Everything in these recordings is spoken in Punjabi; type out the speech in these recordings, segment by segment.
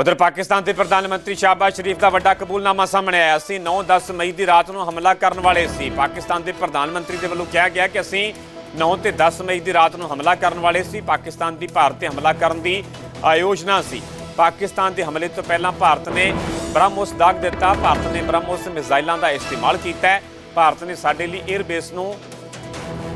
ਉਧਰ ਪਾਕਿਸਤਾਨ ਦੇ ਪ੍ਰਧਾਨ ਮੰਤਰੀ ਸ਼ਾਹਬਾਜ਼ ਸ਼ਰੀਫ ਦਾ ਵੱਡਾ ਕਬੂਲਨਾਮਾ ਸਾਹਮਣੇ ਆਇਆ। ਸੀ 9-10 ਮਈ ਦੀ ਰਾਤ ਨੂੰ ਹਮਲਾ ਕਰਨ ਵਾਲੇ ਸੀ। ਪਾਕਿਸਤਾਨ ਦੇ ਪ੍ਰਧਾਨ ਮੰਤਰੀ ਦੇ ਵੱਲੋਂ ਕਿਹਾ ਗਿਆ ਕਿ ਅਸੀਂ 9 ਤੇ 10 ਮਈ ਦੀ ਰਾਤ ਨੂੰ ਹਮਲਾ ਕਰਨ ਵਾਲੇ ਸੀ। ਪਾਕਿਸਤਾਨ ਦੀ ਭਾਰਤ ਤੇ ਹਮਲਾ ਕਰਨ ਦੀ ਆਯੋਜਨਾ ਸੀ। ਪਾਕਿਸਤਾਨ ਦੇ ਹਮਲੇ ਤੋਂ ਪਹਿਲਾਂ ਭਾਰਤ ਨੇ ਬ੍ਰਹਮੋਸ ਦਾਗ ਦਿੱਤਾ। ਭਾਰਤ ਨੇ ਬ੍ਰਹਮੋਸ ਮਿਜ਼ਾਈਲਾਂ ਦਾ ਇਸਤੇਮਾਲ ਕੀਤਾ। ਭਾਰਤ ਨੇ ਸਾਡੇ ਲਈ 에ਅਰ ਬੇਸ ਨੂੰ,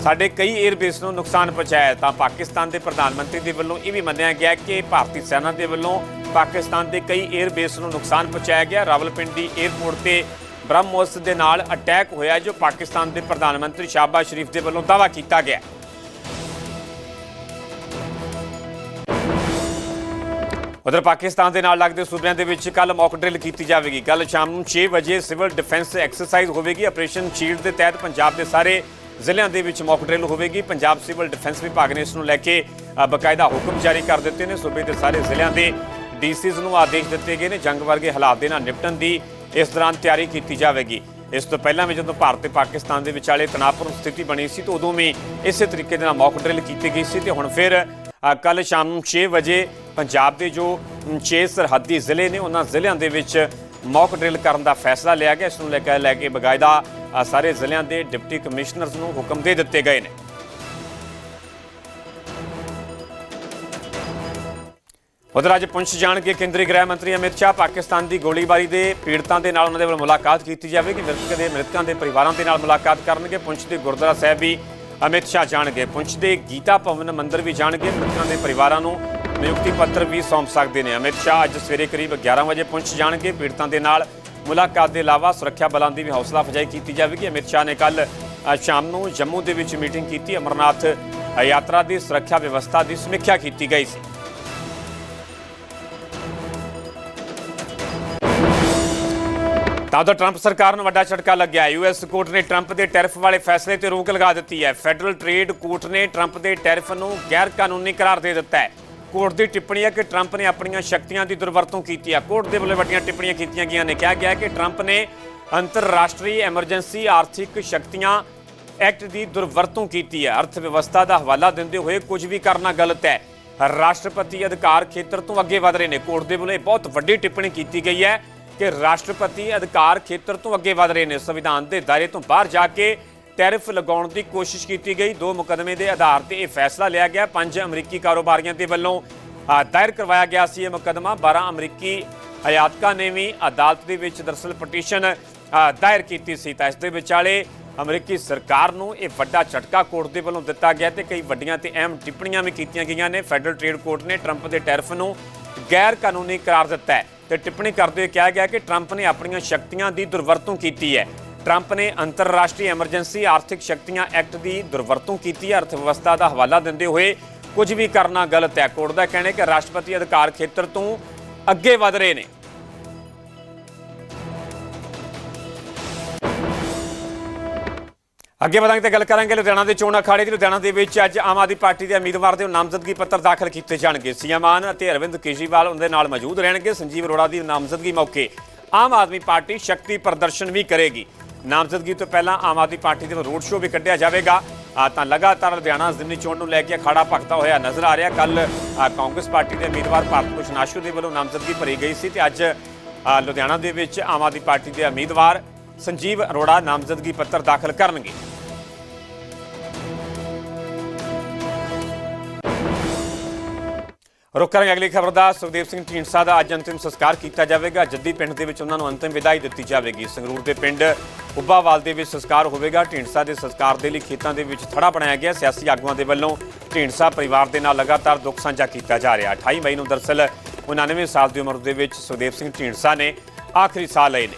ਸਾਡੇ ਕਈ 에ਅਰ ਬੇਸ ਨੂੰ ਨੁਕਸਾਨ ਪਹੁੰਚਾਇਆ ਤਾਂ ਪਾਕਿਸਤਾਨ ਦੇ ਪ੍ਰਧਾਨ ਮੰਤਰੀ ਦੇ ਵੱਲੋਂ ਇਹ ਵੀ ਮੰਨਿਆ ਗਿਆ ਕਿ ਭਾਰਤੀ ਸੈਨਾ ਦੇ ਵੱਲੋਂ ਪਾਕਿਸਤਾਨ ਦੇ ਕਈ 에ਅਰ ਬੇਸ ਨੂੰ ਨੁਕਸਾਨ ਪਹੁੰਚਾਇਆ ਗਿਆ। ਰਾਵਲਪਿੰਡੀ 에ਅਰਪੋਰਟ ਤੇ ਬ੍ਰਹਮੋਸ ਦੇ ਨਾਲ ਅਟੈਕ ਹੋਇਆ ਜੋ ਪਾਕਿਸਤਾਨ ਦੇ ਪ੍ਰਧਾਨ ਮੰਤਰੀ ਸ਼ਾਹਬਾਜ਼ ਸ਼ਰੀਫ ਦੇ ਵੱਲੋਂ ਦਾਅਵਾ ਕੀਤਾ ਗਿਆ। ਉਧਰ ਪਾਕਿਸਤਾਨ ਦੇ ਨਾਲ ਲੱਗਦੇ ਸੂਬਿਆਂ ਦੇ ਵਿੱਚ ਕੱਲ ਮੌਕ ਡਰਿਲ ਕੀਤੀ ਜਾਵੇਗੀ। ਕੱਲ ਸ਼ਾਮ ਨੂੰ 6 ਵਜੇ ਸਿਵਲ ਡਿਫੈਂਸ ਐਕਸਰਸਾਈਜ਼ ਹੋਵੇਗੀ। ਆਪਰੇਸ਼ਨ ਸ਼ੀਲਡ ਦੇ ਤਹਿਤ ਪੰਜਾਬ ਦੇ ਸਾਰੇ ਜ਼ਿਲ੍ਹਿਆਂ ਦੇ ਵਿੱਚ ਮੌਕ ਡਰਿਲ ਹੋਵੇਗੀ। ਪੰਜਾਬ ਸਿਵਲ ਡਿਫੈਂਸ ਵਿਭਾਗ ਨੇ ਇਸ ਨੂੰ ਲੈ ਕੇ ਅ, ਬਕਾਇਦਾ ਹੁਕਮ ਜਾਰੀ ਕਰ ਦਿੱਤੇ ਨੇ। ਸੂਬੇ ਦੇ ਸਾਰੇ ਜ਼ਿਲ੍ਹਿਆਂ ਦੇ ਡੀਸੀਜ਼ ਨੂੰ ਆਦੇਸ਼ ਦਿੱਤੇ ਗਏ ਨੇ, ਜੰਗ ਵਰਗੇ ਹਾਲਾਤ ਦੇ ਨਾਲ ਨਿਪਟਣ ਦੀ ਇਸ ਦੌਰਾਨ ਤਿਆਰੀ ਕੀਤੀ ਜਾਵੇਗੀ। ਇਸ ਤੋਂ ਪਹਿਲਾਂ ਵੀ ਜਦੋਂ ਭਾਰਤ ਤੇ ਪਾਕਿਸਤਾਨ ਦੇ ਵਿਚਾਲੇ ਤਣਾਅਪੂਰਨ ਸਥਿਤੀ ਬਣੀ ਸੀ, ਤਾਂ ਉਦੋਂ ਵੀ ਇਸੇ ਤਰੀਕੇ ਦੇ ਨਾਲ ਮੌਕ ਡਰਿਲ ਕੀਤੀ ਗਈ ਸੀ ਤੇ ਹੁਣ ਫਿਰ ਕੱਲ ਸ਼ਾਮ ਨੂੰ 6 ਵਜੇ ਪੰਜਾਬ ਦੇ ਜੋ 6 ਸਰਹੱਦੀ ਜ਼ਿਲ੍ਹੇ ਨੇ, ਉਹਨਾਂ ਜ਼ਿਲ੍ਹਿਆਂ ਦੇ ਵਿੱਚ ਮੌਕ ਡਰਿਲ ਕਰਨ ਦਾ ਫੈਸਲਾ ਲਿਆ ਗਿਆ। ਇਸ ਨੂੰ ਲੈ ਕੇ ਲੈ ਕੇ ਬਕਾਇਦਾ ਸਾਰੇ ਜ਼ਿਲ੍ਹਿਆਂ ਦੇ ਡਿਪਟੀ ਕਮਿਸ਼ਨਰਸ ਨੂੰ ਹੁਕਮ ਦੇ ਦਿੱਤੇ ਗਏ ਨੇ। ਉਧਰ ਅੱਜ ਪੁੰਛ ਜਾਣਗੇ ਕੇਂਦਰੀ ਗ੍ਰਹਿ ਮੰਤਰੀ ਅਮਿਤ ਸ਼ਾਹ ਪਾਕਿਸਤਾਨ ਦੀ ਗੋਲੀਬਾਰੀ ਦੇ ਪੀੜਤਾਂ ਦੇ ਨਾਲ ਉਹਨਾਂ ਦੇ ਵੱਲ ਮੁਲਾਕਾਤ ਕੀਤੀ ਜਾਵੇਗੀ ਮ੍ਰਿਤਕ ਦੇ ਮ੍ਰਿਤਕਾਂ ਦੇ ਪਰਿਵਾਰਾਂ ਦੇ ਨਾਲ ਮੁਲਾਕਾਤ ਕਰਨਗੇ। ਪੁੰਛ ਦੇ ਗੁਰਦੁਆਰਾ ਸਾਹਿਬ ਵੀ ਅਮਿਤ ਸ਼ਾਹ ਜਾਣਗੇ। ਪੁੰਛ ਦੇ ਗੀਤਾ ਭਵਨ ਮੰਦਿਰ ਵੀ ਜਾਣਗੇ। ਮ੍ਰਿਤਕਾਂ ਦੇ ਪਰਿਵਾਰਾਂ ਨੂੰ ਨਿਯੁਕਤੀ ਪੱਤਰ ਵੀ ਸੌਂਪ ਸਕਦੇ ਨੇ। ਅਮਿਤ ਸ਼ਾਹ ਅੱਜ ਸਵੇਰੇ ਕਰੀਬ 11 ਵਜੇ ਪੁੰਛ ਜਾਣਗੇ। ਪੀੜਤਾਂ ਦੇ ਨਾਲ ਮੁਲਾਕਾਤ ਦੇ ਇਲਾਵਾ ਸੁਰੱਖਿਆ ਬਲਾਂ ਦੀ ਵੀ ਹੌਸਲਾ ਅਫਜ਼ਾਈ ਕੀਤੀ ਜਾਵੇਗੀ। ਅਮਿਤ ਸ਼ਾਹ ਨੇ ਕੱਲ ਸ਼ਾਮ ਨੂੰ ਜੰਮੂ ਦੇ ਵਿੱਚ ਮੀਟਿੰਗ ਕੀਤੀ। ਅਮਰਨਾਥ ਯਾਤਰਾ ਦੀ ਸੁਰੱਖਿਆ ਵਿਵਸਥਾ ਦੀ ਸਮੀਖਿਆ ਕੀਤੀ ਗਈ ਸੀ। ਤਾਂ ਟਰੰਪ ਸਰਕਾਰ ਨੂੰ ਵੱਡਾ ਝਟਕਾ ਲੱਗਿਆ। ਯੂਐਸ ਕੋਰਟ ਨੇ ਟਰੰਪ ਦੇ ਟੈਰਿਫ ਵਾਲੇ ਫੈਸਲੇ ਤੇ ਰੋਕ ਲਗਾ ਦਿੱਤੀ ਹੈ। ਫੈਡਰਲ ਟ੍ਰੇਡ ਕੋਰਟ ਨੇ ਟਰੰਪ ਦੇ ਟੈਰਿਫ ਨੂੰ ਗੈਰ ਕਾਨੂੰਨੀ ਕਰਾਰ ਦੇ ਦਿੱਤਾ ਹੈ। ਕੋਰਟ ਦੀ ਟਿੱਪਣੀ ਹੈ ਕਿ ਟਰੰਪ ਨੇ ਆਪਣੀਆਂ ਸ਼ਕਤੀਆਂ ਦੀ ਦੁਰਵਰਤੋਂ ਕੀਤੀ ਹੈ। ਕੋਰਟ ਦੇ ਵੱਲੋਂ ਵੱਡੀਆਂ ਟਿੱਪਣੀਆਂ ਕੀਤੀਆਂ ਗਈਆਂ ਨੇ। ਕਿਹਾ ਗਿਆ ਕਿ ਟਰੰਪ ਨੇ ਅੰਤਰਰਾਸ਼ਟਰੀ ਐਮਰਜੈਂਸੀ ਆਰਥਿਕ ਸ਼ਕਤੀਆਂ ਐਕਟ ਦੀ ਦੁਰਵਰਤੋਂ ਕੀਤੀ ਹੈ। ਅਰਥ ਵਿਵਸਥਾ ਦਾ ਹਵਾਲਾ ਦਿੰਦੇ ਹੋਏ ਕੁਝ ਵੀ ਕਰਨਾ ਗਲਤ ਹੈ। ਰਾਸ਼ਟਰਪਤੀ ਅਧਿਕਾਰ ਖੇਤਰ ਤੋਂ ਅੱਗੇ ਵਧ ਰਹੇ ਨੇ। ਕੋਰਟ ਦੇ ਵੱਲੋਂ ਇਹ ਬਹੁਤ ਵੱਡੀ ਟਿੱਪਣੀ ਕੀਤੀ ਗਈ ਹੈ। ਕਿ ਰਾਸ਼ਟਰਪਤੀ ਅਧਿਕਾਰ ਖੇਤਰ ਤੋਂ ਅੱਗੇ ਵਧ ਰਹੇ ਨੇ। ਸੰਵਿਧਾਨ ਦੇ ਦਾਇਰੇ ਤੋਂ ਬਾਹਰ ਜਾ ਕੇ ਟੈਰਿਫ ਲਗਾਉਣ ਦੀ ਕੋਸ਼ਿਸ਼ ਕੀਤੀ ਗਈ। ਦੋ ਮੁਕਦਮੇ ਦੇ ਆਧਾਰ ਤੇ ਇਹ ਫੈਸਲਾ ਲਿਆ ਗਿਆ। ਪੰਜ ਅਮਰੀਕੀ ਕਾਰੋਬਾਰੀਆਂ ਦੇ ਵੱਲੋਂ ਦਾਇਰ ਕਰਵਾਇਆ ਗਿਆ ਸੀ ਇਹ ਮੁਕਦਮਾ। 12 ਅਮਰੀਕੀ ਹਯਾਤਕਾਂ ਨੇ ਵੀ ਅਦਾਲਤ ਦੇ ਵਿੱਚ ਦਰਸਲ ਪਟੀਸ਼ਨ ਦਾਇਰ ਕੀਤੀ ਸੀ। ਤਾਂ ਇਸ ਦੇ ਵਿਚਾਲੇ ਅਮਰੀਕੀ ਸਰਕਾਰ ਨੂੰ ਇਹ ਵੱਡਾ ਝਟਕਾ ਕੋਰਟ ਦੇ ਵੱਲੋਂ ਦਿੱਤਾ ਗਿਆ ਤੇ ਕਈ ਵੱਡੀਆਂ ਤੇ ਅਹਿਮ ਟਿੱਪਣੀਆਂ ਵੀ ਕੀਤੀਆਂ ਗਈਆਂ ਨੇ। ਫੈਡਰਲ ਟ੍ਰੇਡ ਕੋਰਟ ਨੇ ਟਰੰਪ ਦੇ ਟੈਰਿਫ ਨੂੰ ਗੈਰ ਕਾਨੂੰਨੀ ਕਰਾਰ ਦਿੱਤਾ ਹੈ। ਤੇ ਟਿੱਪਣੀ ਕਰਦੇ ਹੋਏ ਕਿਹਾ ਗਿਆ ਕਿ ਟਰੰਪ ਨੇ ਆਪਣੀਆਂ ਸ਼ਕਤੀਆਂ ਦੀ ਦੁਰਵਰਤੋਂ ਕੀਤੀ ਹੈ। ਟਰੰਪ ਨੇ ਅੰਤਰਰਾਸ਼ਟਰੀ ਐਮਰਜੈਂਸੀ ਆਰਥਿਕ ਸ਼ਕਤੀਆਂ ਐਕਟ ਦੀ ਦੁਰਵਰਤੋਂ ਕੀਤੀ ਹੈ। ਅਰਥ ਵਿਵਸਥਾ ਦਾ ਹਵਾਲਾ ਦਿੰਦੇ ਹੋਏ ਕੁਝ ਵੀ ਕਰਨਾ ਗਲਤ ਹੈ। ਕੋਰਟ ਦਾ ਕਹਿਣਾ ਹੈ ਕਿ ਰਾਸ਼ਟਰਪਤੀ ਅਧਿਕਾਰ ਖੇਤਰ ਤੋਂ ਅੱਗੇ ਵਧ ਰਹੇ ਨੇ। ਅੱਗੇ ਵਧਾਂਗੇ ਤੇ ਗੱਲ ਕਰਾਂਗੇ ਲੁਧਿਆਣਾ ਦੇ ਚੋਣ ਅਖਾੜੇ ਦੀ। ਲੁਧਿਆਣਾ ਦੇ ਵਿੱਚ ਅੱਜ ਆਮ ਆਦਮੀ ਪਾਰਟੀ ਦੇ ਉਮੀਦਵਾਰ ਦੇ ਨਾਮਜ਼ਦਗੀ ਪੱਤਰ ਦਾਖਲ ਕੀਤੇ ਜਾਣਗੇ। ਸੀਐਮ ਮਾਨ ਅਤੇ ਅਰਵਿੰਦ ਕੇਜਰੀਵਾਲ ਦੇ ਨਾਲ ਮੌਜੂਦ ਰਹਿਣਗੇ। ਸੰਜੀਵ ਅਰੋੜਾ ਦੀ ਨਾਮਜ਼ਦਗੀ ਮੌਕੇ ਆਮ ਆਦਮੀ ਪਾਰਟੀ ਸ਼ਕਤੀ ਪ੍ਰਦਰਸ਼ਨ ਵੀ ਕਰੇਗੀ। ਨਾਮਜ਼ਦਗੀ ਤੋਂ ਪਹਿਲਾਂ ਆਮ ਆਦਮੀ ਪਾਰਟੀ ਦੇ ਰੋਡ ਸ਼ੋਅ ਵੀ ਕੱਢਿਆ ਜਾਵੇਗਾ। ਤਾਂ ਲਗਾਤਾਰ ਲੁਧਿਆਣਾ ਜ਼ਿਮਨੀ ਚੋਣ ਨੂੰ ਲੈ ਕੇ ਅਖਾੜਾ ਭਖਦਾ ਹੋਇਆ ਨਜ਼ਰ ਆ ਰਿਹਾ। ਕੱਲ ਕਾਂਗਰਸ ਪਾਰਟੀ ਦੇ ਉਮੀਦਵਾਰ ਭਾਰਤ ਭੂਸ਼ਣ ਆਸ਼ੂ ਦੇ ਵੱਲੋਂ ਨਾਮਜ਼ਦਗੀ ਭਰੀ ਗਈ ਸੀ ਤੇ ਅੱਜ ਲੁਧਿਆਣਾ ਦੇ ਵਿੱਚ ਆਮ ਆਦਮੀ ਪਾਰਟੀ ਦੇ ਉਮੀਦਵਾਰ ਸੰਜੀਵ ਅਰੋੜਾ ਨਾਮਜ਼ਦਗੀ ਪੱਤਰ ਦਾਖਲ ਕਰਨਗੇ। ਰੁਕ ਕਰਾਂਗੇ ਅਗਲੀ ਖਬਰ ਦਾ। ਸੁਖਦੇਵ ਸਿੰਘ ਢੀਂਡਸਾ ਦਾ ਅੱਜ ਅੰਤਿਮ ਸੰਸਕਾਰ ਕੀਤਾ ਜਾਵੇਗਾ। ਜੱਦੀ ਪਿੰਡ ਦੇ ਵਿੱਚ ਉਹਨਾਂ ਨੂੰ ਅੰਤਿਮ ਵਿਦਾਈ ਦਿੱਤੀ ਜਾਵੇਗੀ। ਸੰਗਰੂਰ ਦੇ ਪਿੰਡ ਉੱਬਾਵਾਲ ਦੇ ਵਿੱਚ ਸੰਸਕਾਰ ਹੋਵੇਗਾ। ਢੀਂਡਸਾ ਦੇ ਸੰਸਕਾਰ ਦੇ ਲਈ ਖੇਤਾਂ ਦੇ ਵਿੱਚ ਥੜਾ ਬਣਾਇਆ ਗਿਆ। ਸਿਆਸੀ ਆਗੂਆਂ ਦੇ ਵੱਲੋਂ ਢੀਂਡਸਾ ਪਰਿਵਾਰ ਦੇ ਨਾਲ ਲਗਾਤਾਰ ਦੁੱਖ ਸਾਂਝਾ ਕੀਤਾ ਜਾ ਰਿਹਾ। 28 ਮਈ ਨੂੰ ਦਰਸਲ 99 ਸਾਲ ਦੀ ਉਮਰ ਦੇ ਵਿੱਚ ਸੁਖਦੇਵ ਸਿੰਘ ਢੀਂਡਸਾ ਨੇ ਆਖਰੀ ਸਾਹ ਲਏ ਨੇ।